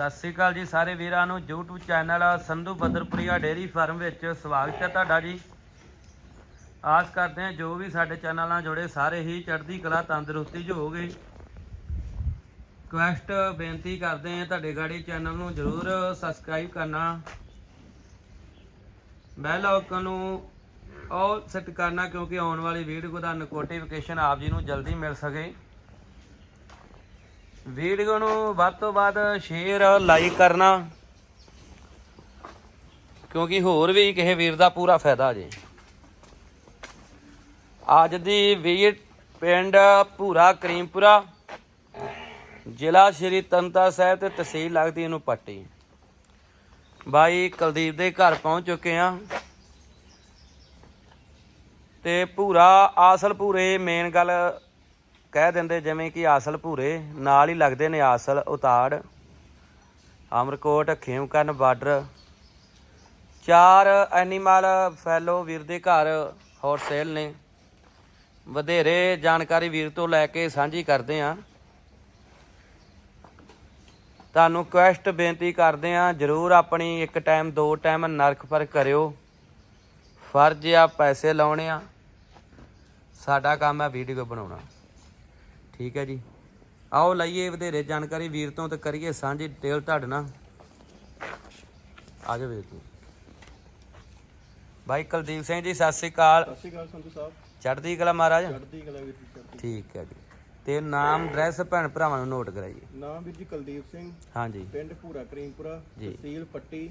ਸਤਿ ਸ੍ਰੀ ਅਕਾਲ ਜੀ ਸਾਰੇ ਵੀਰਾਂ ਨੂੰ, YouTube channel Sandhu Badarpuria dairy farm ਵਿੱਚ ਸਵਾਗਤ ਹੈ ਤੁਹਾਡਾ ਜੀ। ਆਸ ਕਰਦੇ ਹਾਂ ਜੋ ਵੀ ਸਾਡੇ ਚੈਨਲ ਨਾਲ ਜੁੜੇ ਸਾਰੇ ਹੀ ਚੜ੍ਹਦੀ ਕਲਾ, ਤੰਦਰੁਸਤੀ 'ਚ ਹੋਗੇ ਰਿਕਵੈਸਟ ਬੇਨਤੀ ਕਰਦੇ ਹਾਂ ਤੁਹਾਡੇ ਗਾੜੀ ਚੈਨਲ ਨੂੰ ਜਰੂਰ ਸਬਸਕ੍ਰਾਈਬ ਕਰਨਾ। ਬੈਲ ਆਈਕਨ ਨੂੰ ਆਲ ਸੈੱਟ ਕਰਨਾ ਕਿਉਂਕਿ ਆਉਣ ਵਾਲੀ ਵੀਡੀਓ ਦਾ ਨੋਟੀਫਿਕੇਸ਼ਨ ਆਪ ਜੀ ਨੂੰ ਜਲਦੀ ਮਿਲ ਸਕੇ। ਵੀਡੀਓ ਨੂੰ ਵੱਧ ਤੋਂ ਵੱਧ ਸ਼ੇਅਰ ਲਾਈਕ ਕਰਨਾ। ਕਿਉਂਕਿ ਹੋਰ ਵੀ ਕਿਸੇ ਵੀਰ ਦਾ ਪੂਰਾ ਫਾਇਦਾ ਜੇ। ਅੱਜ ਦੀ ਵੀਰ ਪਿੰਡ ਭੂਰਾ ਕਰੀਮਪੁਰਾ, ਜ਼ਿਲ੍ਹਾ ਸ਼੍ਰੀ ਤੰਤਾ ਸਾਹਿਬ ਤੇ ਤਹਿਸੀਲ ਲੱਗਦੀ ਇਹਨੂੰ ਪੱਟੀ। ਬਾਈ ਕੁਲਦੀਪ ਦੇ ਘਰ ਪਹੁੰਚ ਚੁੱਕੇ ਆ ਤੇ ਭੂਰਾ, ਆਸਲ ਭੂਰੇ ਮੇਨ ਗੱਲ ਕਹਿ ਦਿੰਦੇ ਜਿਵੇਂ ਕਿ ਆਸਲ ਭੂਰੇ, ਨਾਲ ਹੀ ਲੱਗਦੇ ਨੇ ਆਸਲ ਉਤਾੜ। ਅਮਰਕੋਟ, ਖੇਮਕਰਨ, ਬਾਰਡਰ। ਚਾਰ ਐਨੀਮਲ ਫੈਲੋ ਵੀਰ ਦੇ ਘਰ ਹੌਟ ਸੇਲ ਨੇ। ਵਧੇਰੇ ਜਾਣਕਾਰੀ ਵੀਰ ਤੋਂ ਲੈ ਕੇ ਸਾਂਝੀ ਕਰਦੇ ਆਂ ਤੁਹਾਨੂੰ ਕੁਐਸਟ ਬੇਨਤੀ ਕਰਦੇ ਆਂ ਜਰੂਰ ਆਪਣੀ ਇੱਕ ਟਾਈਮ ਦੋ ਟਾਈਮ ਨਰਕ ਪਰ ਕਰਿਓ। ਫਰਜ਼ ਆ ਪੈਸੇ ਲਾਉਣੇ ਆ। ਸਾਡਾ ਕੰਮ ਹੈ ਵੀਡੀਓ ਬਣਾਉਣਾ। ਠੀਕ ਹੈ ਜੀ। ਆਓ ਲਈਏ ਵਧੇਰੇ ਜਾਣਕਾਰੀ। ਵੀਰ ਤੋਂ ਤੇ ਕਰੀਏ ਸਾਂਝੀ ਡਿਟੇਲ ਤੁਹਾਡੇ ਨਾਲ। ਆ ਜਾਓ ਵੀਰ ਜੀ। ਭਾਈ ਕੁਲਦੀਪ ਸਿੰਘ ਜੀ ਸਤਿ ਸ੍ਰੀ ਅਕਾਲ। ਸਤਿ ਸ਼੍ਰੀ ਅਕਾਲ ਸੰਧੂ ਸਾਹਿਬ। ਚੜ੍ਹਦੀ ਕਲਾ ਮਹਾਰਾਜ। ਚੜ੍ਹਦੀ ਕਲਾ ਵੀਰ ਜੀ ਠੀਕ ਹੈ ਜੀ। ਤੇ ਨਾਮ ਐਡਰੈਸ ਭੈਣ ਭਰਾਵਾਂ ਨੂੰ ਨੋਟ ਕਰਾਈਏ। ਨਾਮ ਵੀਰ ਜੀ ਕੁਲਦੀਪ ਸਿੰਘ। ਹਾਂਜੀ। ਪਿੰਡ ਭੂਰਾ ਕਰੀਮਪੁਰਾ। ਤਹਿਸੀਲ ਪੱਟੀ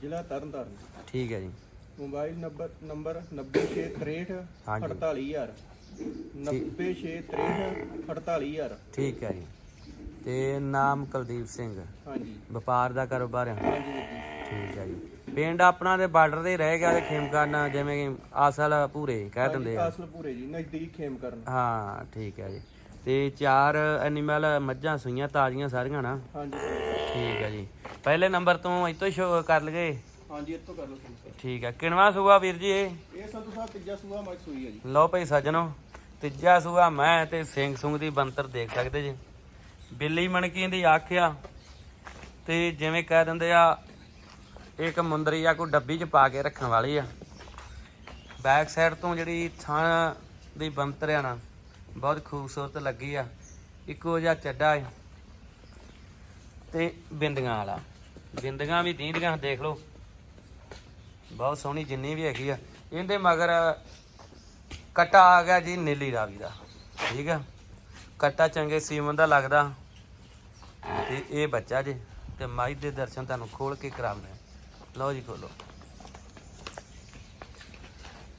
ਜ਼ਿਲ੍ਹਾ ਤਰਨਤਾਰਨ। ਠੀਕ ਹੈ ਜੀ। ਮੋਬਾਈਲ ਨੰਬਰ ਨੰਬਰ 9663 ਹਾਂਜੀ। 48000 9663 48000 ਠੀਕ ਹੈ ਜੀ। ਤੇ ਨਾਮ ਕੁਲਦੀਪ ਸਿੰਘ। ਹਾਂਜੀ। ਵਪਾਰ ਦਾ ਕਾਰੋਬਾਰ ਹੈ। ਠੀਕ ਹੈ ਜੀ। ਪਿੰਡ ਆਪਣਾ ਦੇ ਬਾਰਡਰ ਤੇ ਰਹਿ ਗਿਆ ਤੇ ਖੇਮਕਰਨ ਜਿਵੇਂ ਕਿ ਆਸਲ ਭੂਰੇ ਕਹਿ ਦਿੰਦੇ ਆ। ਕਾਸਲ ਭੂਰੇ ਜੀ ਨਜ਼ਦੀਕ ਖੇਮ ਕਰਨ ਹਾਂ ਠੀਕ ਹੈ ਜੀ। ਤੇ ਚਾਰ ਐਨੀਮਲ ਮੱਝਾਂ ਸੂਈਆਂ ਤਾਜ਼ੀਆਂ ਸਾਰੀਆਂ ਨਾ। ਹਾਂਜੀ। ਠੀਕ ਹੈ ਜੀ। ਪਹਿਲੇ ਨੰਬਰ ਤੋਂ ਇੱਥੋਂ ਸ਼ੋ ਕਰ ਲਗੇ। ਹਾਂਜੀ ਇੱਥੋਂ ਕਰ ਲਓ ਸੰਧੂ ਸਾਹਿਬ ਠੀਕ ਹੈ ਕਿਣਵਾ ਸੂਆ ਵੀਰ ਜੀ ਇਹ? ਇਹ ਸਾਹਿਬ ਤੀਜਾ ਸੂਆ ਮੱਝ ਸੂਈ ਹੈ ਜੀ। ਲਓ ਭਾਈ ਸੱਜਣੋ ਤੀਜਾ ਸੂਆ ਮੈਂ ਤੇ ਸਿੰਘ ਸੁੰਗ ਦੀ ਬੰਤਰ ਦੇਖ ਸਕਦੇ ਜੀ। ਬਿੱਲੀ ਮਣਕੀ ਦੀ ਆਖਿਆ ਤੇ ਜਿਵੇਂ ਕਹਿ ਦਿੰਦੇ ਆ ਇੱਕ ਮੁੰਦਰੀ ਆ ਕੋਈ ਡੱਬੀ 'ਚ ਪਾ ਕੇ ਰੱਖਣ ਵਾਲੀ ਆ। ਬੈਕ ਸਾਈਡ ਤੋਂ ਜਿਹੜੀ ਥਣ ਦੀ ਬੰਤਰ ਆ ਨਾ ਬਹੁਤ ਖੂਬਸੂਰਤ ਲੱਗੀ ਆ। ਇੱਕੋ ਜਿਹਾ ਚੱਡਾ ਹੈ ਤੇ ਬਿੰਦੀਆਂ ਵਾਲਾ। ਬਿੰਦੀਆਂ ਵੀ ਦੀਂਦੀਆਂ ਦੇਖ ਲਓ। ਬਹੁਤ ਸੋਹਣੀ ਜਿੰਨੀ ਵੀ ਹੈਗੀ ਆ। ਇਹਦੇ ਮਗਰ ਕਟਾ ਆ ਗਿਆ ਜੀ ਨੀਲੀ ਰਾਵੀ ਦਾ। ਠੀਕ ਆ? ਕਟਾ ਚੰਗੇ ਸੀਮਨ ਦਾ ਲੱਗਦਾ। ਤੇ ਇਹ ਬੱਚਾ ਜੀ ਤੇ ਮਾਈ ਦੇ ਦਰਸ਼ਨ ਤੁਹਾਨੂੰ ਖੋਲ ਕੇ ਕਰਾਉਣੇ ਲਓ ਜੀ ਖੋਲੋ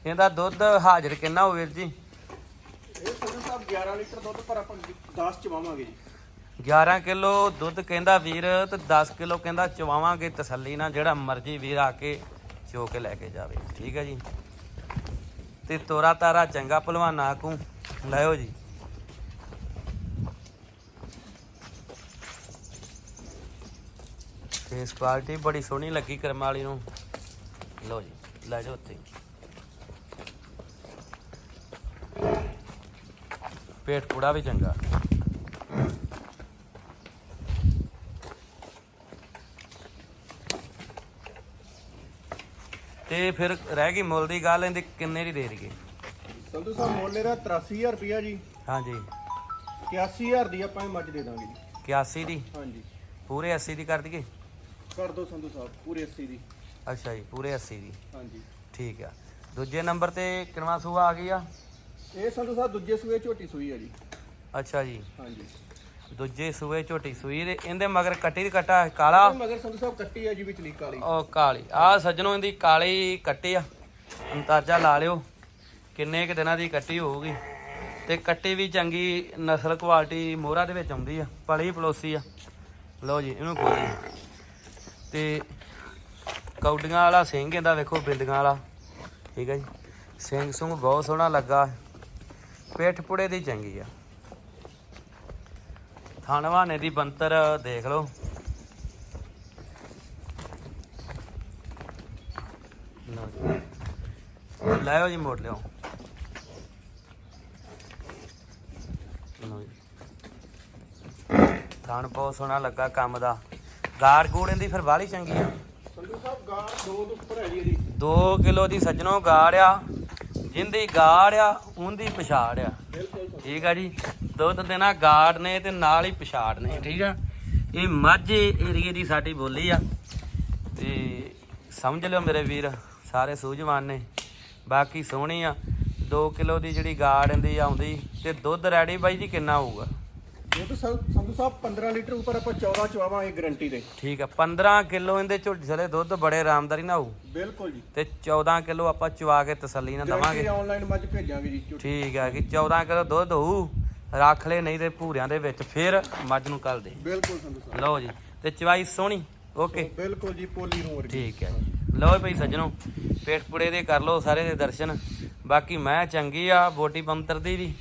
ਇਹਦਾ ਦੁੱਧ ਹਾਜ਼ਰ ਕਿੰਨਾ ਹੋ ਵੀਰ ਜੀ? ਇਹ ਸੰਧੂ ਸਾਹਿਬ 11 ਲੀਟਰ ਦੁੱਧ ਪਰ ਆਪਾਂ 10 ਚਵਾਵਾਂਗੇ ਜੀ। 11 ਕਿਲੋ ਦੁੱਧ ਕਹਿੰਦਾ ਵੀਰ ਤੇ 10 ਕਿਲੋ ਕਹਿੰਦਾ ਚਵਾਵਾਂਗੇ ਤਸੱਲੀ ਨਾਲ ਜਿਹੜਾ ਮਰਜ਼ੀ ਵੀਰ ਆ ਕੇ ਚੋ ਕੇ ਲੈ ਕੇ ਜਾਵੇ। ਠੀਕ ਹੈ ਜੀ? ਤੇ ਤੋਰਾ ਤਾਰਾ ਚੰਗਾ ਭਲਵਾਨਾ ਕੂ ਲਿਓ ਜੀ। ਫੇਸ ਕੁਆਲਿਟੀ ਬੜੀ ਸੋਹਣੀ ਲੱਗੀ ਕਰਮ ਵਾਲੀ ਨੂੰ। ਲਓ ਜੀ, ਲੈ ਜਾਓ ਉੱਥੇ। ਪੇਟ ਪੂੜਾ ਵੀ ਚੰਗਾ। ਤੇ ਫਿਰ ਰਹਿ ਗਈ ਮੁੱਲ ਦੀ ਗੱਲ ਇਹਦੀ ਕਿੰਨੇ ਦੀ ਦੇ ਰਹੀਏ ਸੰਧੂ ਸਾਹਿਬ ਮੁੱਲ ਇਹਦਾ 83000 ਰੁਪਿਆ ਜੀ। ਹਾਂਜੀ। 81000 ਦੀ ਆਪਾਂ ਇਹ ਮੱਝ ਦੇ ਦਾਂਗੇ ਜੀ। 81 ਦੀ? ਹਾਂਜੀ। ਪੂਰੇ 80 ਦੀ ਕਰ ਦਈਏ? ਕਰ ਦਿਓ ਸੰਧੂ ਸਾਹਿਬ ਪੂਰੇ 80 ਦੀ। ਅੱਛਾ ਜੀ ਪੂਰੇ 80 ਦੀ। ਹਾਂਜੀ। ਠੀਕ ਆ। ਦੂਜੇ ਨੰਬਰ ਤੇ ਕਿੰਨਵਾ ਸੂਆ ਆ ਗਈ ਆ? ਇਹ ਸੰਧੂ ਸਾਹਿਬ ਦੂਜੇ ਸੂਏ ਝੋਟੀ ਸੂਈ ਹੈ ਜੀ। ਅੱਛਾ ਜੀ। ਹਾਂਜੀ। ਦੂਜੇ ਸੂਏ ਝੋਟੀ ਸੂਈ ਦੇ ਇਹਦੇ ਮਗਰ ਕੱਟੀ ਦੀ ਕੱਟਾ ਕਾਲਾ। ਮਗਰ ਸੰਧੂ ਸਾਹਿਬ ਕੱਟੀ ਹੈ ਜੀ ਵਿਚਲੀ ਕਾਲੀ। ਉਹ ਕਾਲੀ। ਆ ਸੱਜਣੋ ਇਹਦੀ ਕਾਲੀ ਕੱਟੀ ਆ। ਅੰਦਾਜ਼ਾ ਲਾ ਲਿਓ ਕਿੰਨੇ ਕੁ ਦਿਨਾਂ ਦੀ ਕੱਟੀ ਹੋਊਗੀ। ਤੇ ਕੱਟੀ ਵੀ ਚੰਗੀ ਨਸਲ ਕੁਆਲਿਟੀ ਮੋਹਰਾ ਦੇ ਵਿੱਚ ਆਉਂਦੀ ਆ ਪਲੀ ਪਲੋਸੀ ਆ। ਲਓ ਜੀ ਇਹਨੂੰ ਖੋਲੀ ਤੇ ਕੌਡੀਆਂ ਵਾਲਾ ਸਿੰਘ ਇਹਦਾ ਵੇਖੋ ਬਿੰਦੀਆਂ ਵਾਲਾ। ਠੀਕ ਹੈ ਜੀ। ਸਿੰਘ ਸੁੰਗ ਬਹੁਤ ਸੋਹਣਾ ਲੱਗਾ। ਪੇਠ ਪੁੜੇ ਦੀ ਚੰਗੀ ਆ। ਥਾਣਵਾਨੇ ਦੀ ਬੰਤਰ ਦੇਖ ਲਓ। ਲਾਇਓ ਜੀ ਮੋੜ ਲਿਓ। ਥਾਣ ਬਹੁਤ ਸੋਹਣਾ ਲੱਗਾ ਕੰਮ ਦਾ ਗਾੜ ਗੂੜ ਇਹਦੀ ਫਿਰ ਬਾਹਲੀ ਚੰਗੀ ਆ ਸੰਧੂ ਸਾਹਿਬ ਗਾਂ ਦੋ ਤੋਂ ਉੱਪਰ ਹੈ ਜੀ ਇਹਦੀ 2 ਕਿਲੋ ਦੀ ਸੱਜਣੋ ਗਾੜ ਆ ਜਿੰਦੀ ਗਾੜ ਆ ਉਹਦੀ ਪਛਾੜ ਆ। ਠੀਕ ਆ ਜੀ ਦੁੱਧ ਦੇਣਾ ਗਾੜ ਨੇ ਤੇ ਨਾਲ ਹੀ ਪਛਾੜ ਨੇ ਠੀਕ ਆ? ਇਹ ਮਾਝੇ ਏਰੀਏ ਦੀ ਸਾਡੀ ਬੋਲੀ ਆ। ਤੇ ਸਮਝ ਲਿਓ ਮੇਰੇ ਵੀਰ ਸਾਰੇ ਸੂਝਵਾਨ ਨੇ। ਬਾਕੀ ਸੋਹਣੀ ਆ। 2 ਕਿਲੋ ਦੀ ਜਿਹੜੀ ਗਾੜ ਇਹਦੀ ਆਉਂਦੀ ਤੇ ਦੁੱਧ ਰੈਡੀ ਬਾਈ ਜੀ ਕਿੰਨਾ ਹੋਊਗਾ? ਇਹ ਤਾਂ ਸੰਧੂ ਸਾਹਿਬ 15 ਲੀਟਰ ਉੱਪਰ ਆਪਾਂ 14 ਚਵਾਵਾਂਗੇ ਗਾਰੰਟੀ ਦੇ। ਠੀਕ ਆ 15 ਕਿਲੋ ਇਹਦੇ ਝੋਟੀ ਥਲੇ ਦੁੱਧ ਬੜੇ ਆਰਾਮਦਾਰੀ ਨਾਲ ਹੋਊ। ਬਿਲਕੁਲ ਜੀ। ਤੇ 14 ਕਿਲੋ ਆਪਾਂ ਚਵਾ ਕੇ ਤਸੱਲੀ ਨਾਲ ਦਵਾਂਗੇ। ਆਨਲਾਈਨ ਮੱਝ ਭੇਜਾਂਗੇ ਜੀ। ਠੀਕ ਆ ਕਿ 14 ਕਿਲੋ ਦੁੱਧ ਹੋਊ ਰੱਖ ਲੈ ਨਹੀਂ ਤੇ ਭੂਰਿਆਂ ਦੇ ਵਿੱਚ ਫਿਰ ਮੱਝ ਨੂੰ ਕੱਲ ਦੇ। ਬਿਲਕੁਲ ਸੰਧੂ ਸਾਹਿਬ। ਲਓ ਜੀ ਤੇ ਚਵਾਈ ਸੋਹਣੀ ਓਕੇ। ਬਿਲਕੁਲ ਜੀ ਪੋਲੀ ਨੂੰ ਵਰਗੀ। ਠੀਕ ਹੈ ਜੀ। ਲਓ ਭਾਈ ਸੱਜਣੋ ਪੇਟ ਪੁੜੇ ਦੇ ਕਰ ਲਓ ਸਾਰੇ ਦੇ ਦਰਸ਼ਨ। ਬਾਕੀ ਮੈਂ ਚੰਗੀ ਆ ਬੋਡੀ ਬੰਤਰ ਦੀ ਵੀ।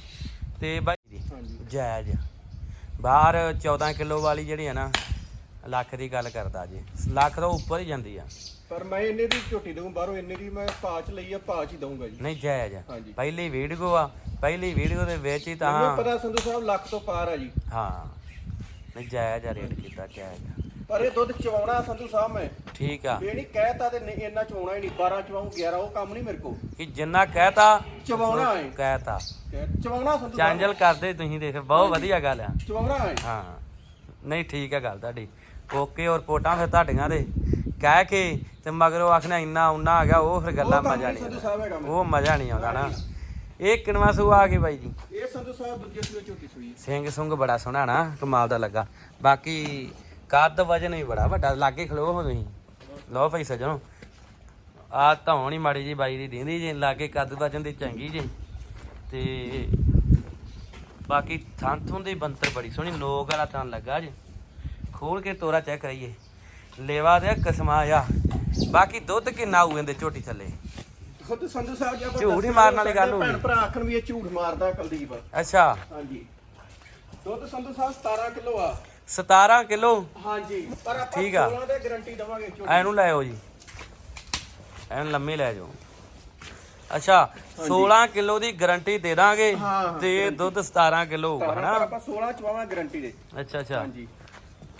ਤੇ ਬਾਈ ਦੀ ਜਾਇਜ਼ ਆ। ਬਾਹਰ 14 ਕਿਲੋ ਵਾਲੀ ਜਿਹੜੀ ਹੈ ਨਾ ਲੱਖ ਦੀ ਗੱਲ ਕਰਦਾ ਜੀ। ਲੱਖ ਤੋਂ ਉੱਪਰ ਹੀ ਜਾਂਦੀ ਆ। ਪਰ ਮੈਂ ਇੰਨੇ ਦੀ ਝੋਟੀ ਦਊਂ ਬਾਹਰੋਂ ਇੰਨੇ ਦੀ ਮੈਂ ਪਾਚ ਲਈ ਆ ਪਾਚ ਹੀ ਦਊਂਗਾ ਜੀ। ਨਹੀਂ ਜਾਇਜ਼ ਆ। ਹਾਂਜੀ। ਪਹਿਲੀ ਵੀਡੀਓ ਆ ਪਹਿਲੀ ਵੀਡੀਓ ਦੇ ਵਿੱਚ ਹੀ ਮੈਨੂੰ ਤਾਂ ਪਤਾ ਸੰਧੂ ਸਾਹਿਬ ਲੱਖ ਤੋਂ ਪਾਰ ਆ ਜੀ। ਹਾਂ। ਨਹੀਂ ਜਾਇਜ਼ ਆ ਰੇਟ ਕੀਤਾ ਜਾਇਜ਼ ਆ। ਪਰ ਇਹ ਦੁੱਧ ਚਵਾਉਣਾ ਸੰਧੂ ਸਾਹਿਬ ਮੈਂ। ਠੀਕ ਆ। ਇਹ ਨਹੀਂ ਕਹਿਤਾ ਤੇ ਨਹੀਂ ਇੰਨਾ ਚਵਾਉਣਾ ਹੀ ਨਹੀਂ। 12 ਚਵਾਉਂ 11 ਉਹ ਕੰਮ ਨਹੀਂ ਮੇਰੇ ਕੋ ਕਿ ਜਿੰਨਾ ਕਹਿਤਾ ਚਵਾਉਣਾ ਹੈ। ਕਹਿਤਾ। ਚਵਾਉਣਾ ਸੰਧੂ ਸਾਹਿਬ। ਚਾਂਜਲ ਕਰਦੇ ਤੁਸੀਂ ਦੇਖ ਬਹੁਤ ਵਧੀਆ ਗੱਲ ਆ। ਚਵਾਉਣਾ ਹੈ। ਹਾਂ। ਨਹੀਂ ਠੀਕ ਹੈ ਗੱਲ ਤੁਹਾਡੀ। ਓਕੇ ਔਰ ਪੋਟਾਂ ਫਿਰ ਤੁਹਾਡੀਆਂ ਦੇ। ਕਹਿ ਕੇ ਤੇ ਮਗਰੋਂ ਆਖਣਾ ਇੰਨਾ ਉਨਾ ਆ ਗਿਆ ਉਹ ਫਿਰ ਗੱਲਾਂ ਮਜ਼ਾ ਨਹੀਂ ਆਉਂਦਾ। ਉਹ ਮਜ਼ਾ ਨਹੀਂ ਆਉਂਦਾ ਨਾ। ਇਹ ਕਿਨਵਾ ਸੂ ਆ ਗਈ ਬਾਈ ਜੀ। ਇਹ ਸੰਧੂ ਸਾਹਿਬ ਦੂਜੇ ਸੂਏ ਝੋਟੀ ਸੂਈ। ਸਿੰਘ ਸੁੰਗ ਬੜਾ ਸੋਹਣਾ ਨਾ ਕਮਾਲ ਦਾ ਲੱਗਾ। ਬਾਕੀ ਕੱਦ ਵਜਨ ਵੀ ਬੜਾ ਵੱਡਾ ਲਾਗੇ ਖਲੋ ਹੋ ਤੁਸੀਂ। ਲਓ ਭਾਈ ਸਜਣੋ। ਆ ਧੌਣ ਹੀ ਮਾੜੀ ਜੀ ਬਾਈ ਦੀ ਦਿੰਦੀ ਜੀ ਲਾਗੇ ਕੱਦ ਵਜਨ ਦੀ ਚੰਗੀ ਜੀ। ਤੇ ਬਾਕੀ ਥਾਂ ਥੁਂ ਦੀ ਬੰਤਰ ਬੜੀ ਸੋਹਣੀ ਨੋਕ ਵਾਲਾ ਥਾਂ ਲੱਗਾ ਜੀ। ਖੋਲ ਕੇ ਤੋਰਾ ਚੈੱਕ ਕਰੀਏ। ਲੇਵਾ ਦੇ ਕਸਮਾ ਆ। ਬਾਕੀ ਦੁੱਧ ਕਿੰਨਾ ਹੋਊ ਇਹਦੇ ਝੋਟੀ ਥੱਲੇ? ਖੁਦ ਸੰਧੂ ਸਾਹਿਬ ਜੀ ਆਪਾਂ ਝੂਠ ਹੀ ਮਾਰਨ ਵਾਲੀ ਗੱਲ ਹੋ ਗਈ। ਭੈਣ ਭਰਾ ਆਖਣ ਵੀ ਇਹ ਝੂਠ ਮਾਰਦਾ ਕੁਲਦੀਪ। ਅੱਛਾ। ਹਾਂਜੀ। ਦੁੱਧ ਸੰਧੂ ਸਾਹਿਬ 17 ਕਿਲੋ ਆ। 17 ਕਿਲੋ? ਹਾਂਜੀ। ਪਰ ਆਪਾਂ ਠੀਕ ਆ। 16 ਦੇ ਗਾਰੰਟੀ ਦਵਾਂਗੇ ਝੋਟੀ ਐਨੂੰ ਲੈ ਆਓ ਜੀ। ਐਨ ਲੰਮੀ ਲੈ ਜਾਓ। ਅੱਛਾ 16 ਕਿਲੋ ਦੀ ਗਾਰੰਟੀ ਦੇ ਦਾਂਗੇ ਹਾਂ, ਹਾਂ, ਤੇ। ਦੁੱਧ 17 ਕਿਲੋ ਹੋਊਗਾ 17 ਪਰ ਹਨਾ ਆਪਾਂ 16 ਚਵਾਵਾਂ ਗਾਰੰਟੀ ਦੇ। ਅੱਛਾ ਅੱਛਾ। ਹਾਂਜੀ।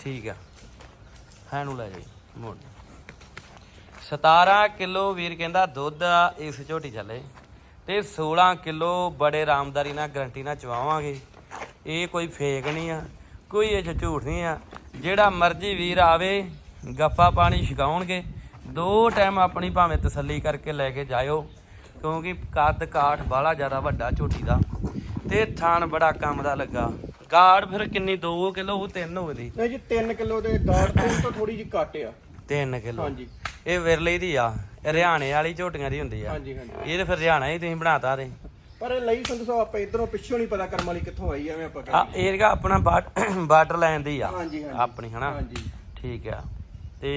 ਠੀਕ ਆ। ਹੈ ਨੂੰ ਲੈ ਜਾਈ, ਮੋੜ। 17 ਕਿਲੋ ਵੀਰ ਕਹਿੰਦਾ, ਦੁੱਧ ਇਸ ਝੋਟੀ ਚੱਲੇ। ਤੇ 16 ਕਿਲੋ ਬੜੇ ਆਰਾਮਦਾਰੀ ਨਾਲ ਗਰੰਟੀ ਨਾਲ ਚਵਾਵਾਂਗੇ। ਇਹ ਕੋਈ ਫੇਕ ਨਹੀਂ ਆ, ਕੋਈ ਇਹ 'ਚ ਝੂਠ ਨਹੀਂ ਆ। ਜਿਹੜਾ ਮਰਜ਼ੀ ਵੀਰ ਆਵੇ ਗੱਫਾ ਪਾਣੀ ਛਕਾਉਣਗੇ। ਦੋ ਟਾਈਮ ਆਪਣੀ ਭਾਵੇਂ ਤਸੱਲੀ ਕਰਕੇ ਲੈ ਕੇ ਜਾਇਓ, ਕਿਉਂਕਿ ਕੱਦ ਕਾਠ ਬਾਹਲਾ ਜ਼ਿਆਦਾ ਵੱਡਾ ਝੋਟੀ ਦਾ। ਤੇ ਥਾਨ ਬੜਾ ਕੰਮ ਦਾ ਲੱਗਾ। ਗਾੜ ਫਿਰ ਕਿੰਨੀ 2 ਕਿਲੋ ਉਹ 3 ਹੋਵੇ ਇਹ ਜੀ 3 ਕਿਲੋ ਦੇ ਗਾੜ ਤੋਂ ਤਾਂ ਥੋੜੀ ਜਿਹੀ ਘੱਟ ਆ। 3 ਕਿਲੋ? ਹਾਂਜੀ। ਇਹ ਵਿਰਲੇ ਦੀ ਆ ਹਰਿਆਣੇ ਵਾਲੀ ਝੋਟੀਆਂ ਦੀ ਹੁੰਦੀ ਆ। ਹਾਂਜੀ ਹਾਂਜੀ। ਇਹ ਤੇ ਫਿਰ ਹਰਿਆਣਾ ਹੀ ਤੁਸੀਂ ਬਣਾਤਾ ਤੇ। ਪਰ ਇਹ ਲਈ ਸੰਧੂ ਸਾਹਿਬ ਆਪਾਂ ਇਧਰੋਂ ਪਿੱਛੋਂ ਨਹੀਂ ਪਤਾ ਕਰਮ ਵਾਲੀ ਕਿੱਥੋਂ ਆਈ ਐਵੇਂ ਆਪਾਂ ਆ ਕਹਿੰਦੇ ਏਰੀਆ ਆਪਣਾ ਬਾਰਡਰ ਲਾਈਨ ਦੀ ਆ। ਹਾਂਜੀ ਹਾਂਜੀ। ਆਪਣੀ ਹਨਾ? ਹਾਂਜੀ। ਠੀਕ ਆ। ਤੇ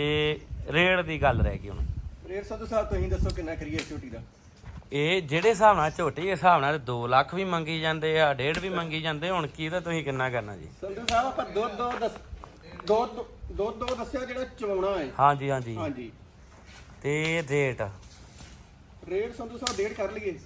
ਰੇਟ ਦੀ ਗੱਲ ਰਹਿ ਗਈ ਹੁਣ। ਰੇਟ ਸੰਧੂ ਸਾਹਿਬ ਤੁਸੀਂ ਦੱਸੋ ਕਿੰਨਾ ਕਰੀਏ ਝੋਟੀ ਦਾ? ਇਹ ਜਿਹੜੇ ਹਿਸਾਬ ਨਾਲ ਝੋਟੀ ਹਿਸਾਬ ਨਾਲ 2 ਲੱਖ ਵੀ ਮੰਗੀ ਜਾਂਦੇ ਆ ਡੇਢ ਵੀ ਮੰਗੀ ਜਾਂਦੇ ਹੁਣ ਕੀ ਤਾਂ ਤੁਸੀਂ ਕਿੰਨਾ ਕਰਨਾ ਜੀ? ਸੰਧੂ ਸਾਹਿਬ ਆਪਾਂ ਦੁੱਧ ਦੋ ਦੱਸ ਦੁੱਧ ਦੁੱਧ ਦੋ ਦੱਸਿਆ ਜਿਹੜਾ ਚਵਾਉਣਾ ਹੈ। ਹਾਂਜੀ ਹਾਂਜੀ। ਹਾਂਜੀ। ਤੇ ਰੇਟ? ਰੇਟ ਸੰਧੂ ਸਾਹਿਬ ਡੇਢ ਕਰ ਲਈਏ।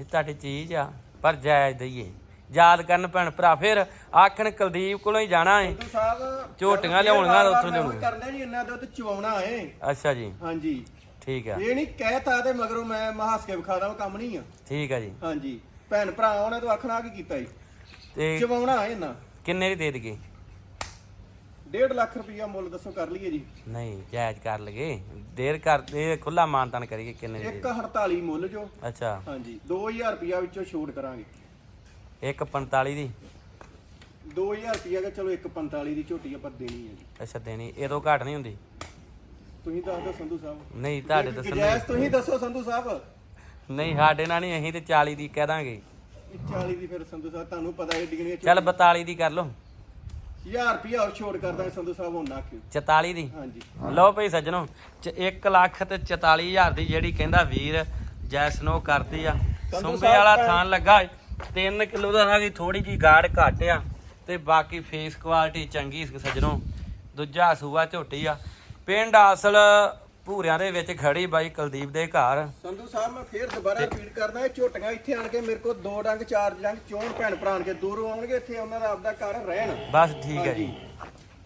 ਇਹ ਤੁਹਾਡੀ ਚੀਜ਼ ਆ ਪਰ ਜਾਇਜ਼ ਦਈਏ। ਯਾਦ ਕਰਨ ਭੈਣ ਭਰਾ ਫਿਰ ਆਖਣ ਕੁਲਦੀਪ ਕੋਲੋਂ ਹੀ ਜਾਣਾ ਏ ਸੰਧੂ ਸਾਹਿਬ ਝੋਟੀਆਂ ਲਿਆਉਣੀਆਂ ਉੱਥੋਂ ਲਿਆਉਣੀਆਂ। ਕਰਨਾ ਜੀ ਇੰਨਾ ਦੁੱਧ ਚਵਾਉਣਾ ਹੈ। ਅੱਛਾ ਜੀ। ਹਾਂਜੀ। ਠੀਕ ਆ। ਇਹ ਨਹੀਂ ਕਹਿਤਾ ਤੇ ਮਗਰੋਂ ਮੈਂ ਮਹਾਸ ਕੇ ਵਿਖਾ ਦਾਂ ਕੰਮ ਨਹੀਂ ਆ। ਠੀਕ ਆ ਜੀ। ਹਾਂਜੀ। ਭੈਣ ਭਰਾ ਉਹਨੇ ਤੋਂ ਆਖਣਾ ਕੀ ਕੀਤਾ ਜੀ? ਤੇ ਚਵਾਉਣਾ ਇਹਨਾਂ ਕਿੰਨੇ ਦੀ ਦੇ ਦਈਏ? 1.5 ਲੱਖ ਰੁਪਇਆ ਮੁੱਲ ਦੱਸੋ ਕਰ ਲਈਏ ਜੀ। ਨਹੀਂ ਜਾਇਜ਼ ਕਰ ਲਗੇ ਦੇਰ ਕਰ ਇਹ ਖੁੱਲਾ ਮਾਨਤਾਨ ਕਰੀਏ ਕਿੰਨੇ ਦੀ ਦੇ 148 ਮੁੱਲ ਜੋ? ਅੱਛਾ। ਹਾਂਜੀ। 2000 ਰੁਪਇਆ ਵਿੱਚੋਂ ਛੋਟ ਕਰਾਂਗੇ। 145 ਦੀ? 2000 ਰੁਪਇਆ ਕਿ ਚਲੋ 145 ਦੀ ਝੋਟੀ ਆਪਾਂ ਦੇਣੀ ਹੈ ਜੀ। ਅੱਛਾ ਦੇਣੀ। ਇਹ ਤੋਂ ਘੱਟ ਨਹੀਂ ਹੁੰਦੀ? ਤੁਸੀਂ ਦੱਸ ਦਿਓ ਸੰਧੂ ਸਾਹਿਬ। ਨਹੀਂ ਤੁਹਾਡੇ ਦੱਸਣ ਗੁਜਾਇਸ਼ ਤੁਸੀਂ ਦੱਸੋ ਸੰਧੂ ਸਾਹਿਬ। ਨਹੀਂ ਸਾਡੇ ਨਾਲ ਨਹੀਂ ਅਸੀਂ ਤੇ 40 ਦੀ ਕਹਿ ਦਾਂਗੇ। ਇਹ 40 ਦੀ ਫਿਰ ਸੰਧੂ ਸਾਹਿਬ ਤੁਹਾਨੂੰ ਪਤਾ ਹੈ ਡਿਗਣੀਆਂ ਚੱਲ 42 ਦੀ ਕਰ ਲਓ। 1000 ਰੁਪਇਆ ਹੋਰ ਛੋਟ ਕਰਦਾ ਸੰਧੂ ਸਾਹਿਬ ਹੁਣ ਨਾ ਕਿਉਂ? 44 ਦੀ? ਹਾਂਜੀ। ਲਓ ਭਈ ਸੱਜਣੋ 1 ਲੱਖ ਤੇ 44000 ਦੀ ਜਿਹੜੀ ਕਹਿੰਦਾ ਵੀਰ ਜੈਸਨੋ ਕਰਦੀ ਆ। ਸੁੰਬੇ ਵਾਲਾ ਥਾਨ ਲੱਗਾ 3 ਕਿਲੋ ਦਾ ਹੈਗੀ ਥੋੜੀ ਜੀ ਗਾੜ ਘੱਟ ਆ। ਤੇ ਬਾਕੀ ਫੇਸ ਕੁਆਲਿਟੀ ਚੰਗੀ ਸੀ ਸੱਜਣੋ। ਦੂਜਾ ਸੂਆ ਝੋਟੀ ਆ। ਪਿੰਡ ਅਸਲ ਭੂਰਿਆਂ ਦੇ ਵਿੱਚ ਖੜੀ ਬਾਈ ਕੁਲਦੀਪ ਦੇ ਘਰ। ਸੰਧੂ ਸਾਹਿਬ ਮੈਂ ਫੇਰ ਦੁਬਾਰਾ ਰਿਪੀਟ ਕਰਦਾ ਇਹ ਝੋਟੀਆਂ ਇੱਥੇ ਆਣ ਕੇ ਮੇਰੇ ਕੋਲ ਦੋ ਡੰਗ ਚਾਰ ਡੰਗ ਚੋਣ ਭੈਣ ਭਰਾ ਆਣ ਕੇ ਦੂਰੋਂ ਆਉਣਗੇ ਇੱਥੇ ਉਹਨਾਂ ਦਾ ਆਪਦਾ ਘਰ ਰਹਿਣ। ਬਸ ਠੀਕ ਹੈ ਜੀ।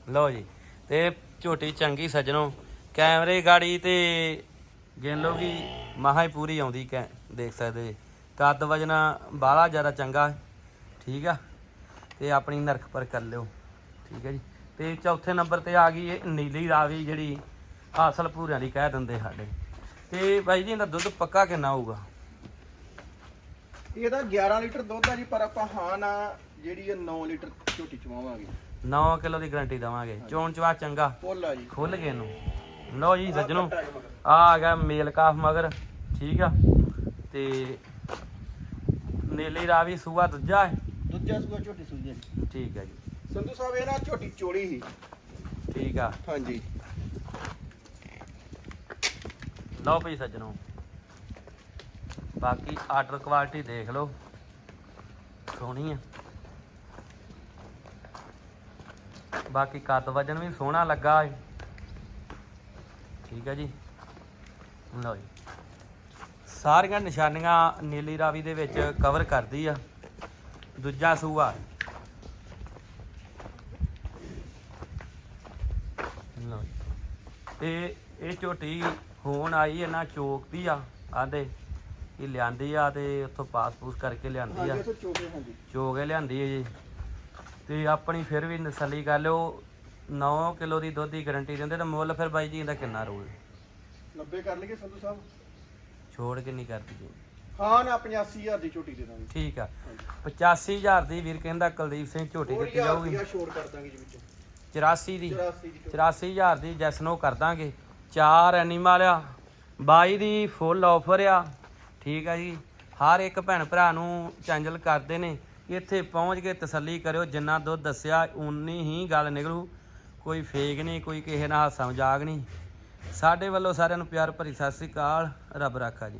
ਲਓ ਜੀ ਤੇ ਝੋਟੀ ਚੰਗੀ ਸੱਜਣੋ ਕੈਮਰੇ ਗਾੜੀ ਤੇ ਗਿਣ ਲਓ ਕਿ ਮਹਾ ਹੀ ਪੂਰੀ ਆਉਂਦੀ ਕੈ ਦੇਖ ਸਕਦੇ ਜੀ। ਕੱਦ ਵਜਨਾ ਬਾਹਲਾ ਜ਼ਿਆਦਾ ਚੰਗਾ। ਠੀਕ ਆ? ਤੇ ਆਪਣੀ ਨਰਖ ਪਰ ਕਰ ਲਿਓ ਠੀਕ ਹੈ ਜੀ। ਤੇ ਚੌਥੇ ਨੰਬਰ ਤੇ ਆ ਗਈ ਇਹ ਨੀਲੀ ਰਾਵੀ ਜਿਹੜੀ ਹਾਸਲ ਪੂਰਿਆਂ ਦੀ ਕਹਿ ਦਿੰਦੇ ਸਾਡੇ। ਤੇ ਬਾਈ ਜੀ ਇਹਦਾ ਦੁੱਧ ਪੱਕਾ ਕਿੰਨਾ ਹੋਊਗਾ? ਇਹਦਾ 11 ਲੀਟਰ ਦੁੱਧ ਆ ਜੀ ਪਰ ਆਪਾਂ ਹਾਂ ਨਾ ਜਿਹੜੀ ਇਹ 9 ਲੀਟਰ ਝੋਟੀ ਚਵਾਵਾਂਗੇ। 9 ਕਿਲੋ ਦੀ ਗਾਰੰਟੀ ਦਵਾਂਗੇ। ਚੋਣ ਚਵਾ ਚੰਗਾ। ਫੁੱਲ ਆ ਜੀ। ਖੁੱਲ ਗਏ ਨੂੰ ਲਓ ਜੀ ਸੱਜਣੋ। ਆ ਆ ਗਿਆ ਮੇਲ ਕਾਫ ਮਗਰ। ਠੀਕ ਆ। ਤੇ ਨੀਲੀ ਰਾਵੀ ਸੂਆ ਦੂਜਾ ਹੈ? ਦੂਜਾ ਸੂਆ ਝੋਟੀ ਸੂਈ ਹੈ। ਠੀਕ ਹੈ ਜੀ। ਸੰਧੂ ਸਾਹਿਬ ਇਹ ਨਾ ਝੋਟੀ ਚੋਲੀ ਸੀ। ਠੀਕ ਆ। ਹਾਂਜੀ। ਲਓ ਭਈ ਸੱਜਣੋ। ਬਾਕੀ ਆਰਡਰ ਕੁਆਲਿਟੀ ਦੇਖ ਲਓ। ਸੋਹਣੀ ਆ। ਬਾਕੀ ਕੱਦ ਵਜਨ ਵੀ ਸੋਹਣਾ ਲੱਗਾ ਹੈ ਠੀਕ ਹੈ ਜੀ। ਲਓ ਜੀ। ਸਾਰੀਆਂ ਨਿਸ਼ਾਨੀਆਂ ਨੀਲੀ ਰਾਵੀ ਦੇ ਵਿੱਚ ਕਵਰ ਕਰਦੀ ਆ। ਦੂਜਾ ਸੂਆ ਲਓ ਜੀ ਤੇ ਇਹ ਝੋਟੀ ਹੋਣ ਆਈ ਇਹਨਾਂ ਚੋਕ ਦੀ ਆ ਆਂਦੇ ਇਹ ਲਿਆਂਦੀ ਆ ਤੇ ਉੱਥੋਂ ਪਾਸ-ਪੂਸ ਕਰਕੇ ਲਿਆਂਦੀ ਆ। ਚੋਕੇ ਲਿਆਂਦੀ ਹੈ ਜੀ। ਤੇ ਆਪਣੀ ਫਿਰ ਵੀ ਨਸਲੀ ਕਰ ਲਿਓ 9 ਕਿਲੋ ਦੀ ਦੁੱਧ ਦੀ ਗਾਰੰਟੀ ਦਿੰਦੇ ਤਾਂ ਮੁੱਲ ਫਿਰ ਬਾਈ ਜੀ ਇਹਦਾ ਕਿੰਨਾ ਰੋਲ 90 ਕਰ ਲਈਏ ਸੰਧੂ ਸਾਹਿਬ। ਛੋੜ ਕਿੰਨੀ ਕਰਦੀ ਜੀ? ਹਾਂ ਨਾ 85000 ਦੀ ਝੋਟੀ ਦੇ ਦਾਂਗੇ। ਠੀਕ ਆ। 85000 ਦੀ ਵੀਰ ਕਹਿੰਦਾ ਕੁਲਦੀਪ ਸਿੰਘ ਝੋਟੀ ਹੋਰ ਦਿੱਤੀ ਜਾਊਗੀ। ਰੁਪਈਆ ਛੋੜ ਕਰ ਦਾਂਗੇ ਜੀ ਵਿੱਚ। 84 ਦੀ। 84 ਦੀ। ਝੋਟੀ 84000 ਦੀ ਜੈਸਨੋ ਕਰ ਦਾਂਗੇ। ਚਾਰ ਐਨੀਮਲ ਆ 22 ਦੀ ਫੁੱਲ ਆਫਰ ਆ। ਠੀਕ ਆ ਜੀ। ਹਰ ਇੱਕ ਭੈਣ ਭਰਾ ਨੂੰ ਚੈਂਜਲ ਕਰਦੇ ਨੇ। ਇੱਥੇ ਪਹੁੰਚ ਕੇ ਤਸੱਲੀ ਕਰਿਓ। ਜਿੰਨਾ ਦੁੱਧ ਦੱਸਿਆ ਉਨੀ ਹੀ ਗੱਲ ਨਿਕਲੂ। ਕੋਈ ਫੇਕ ਨਹੀਂ ਕੋਈ ਕਿਸੇ ਨਾਲ ਹਾਸਾ ਮਜ਼ਾਕ ਨਹੀਂ। ਸਾਡੇ ਵੱਲੋਂ ਸਾਰਿਆਂ ਨੂੰ ਪਿਆਰ ਭਰੀ ਸਤਿ ਸ੍ਰੀ ਅਕਾਲ। ਰੱਬ ਰਾਖਾ ਜੀ।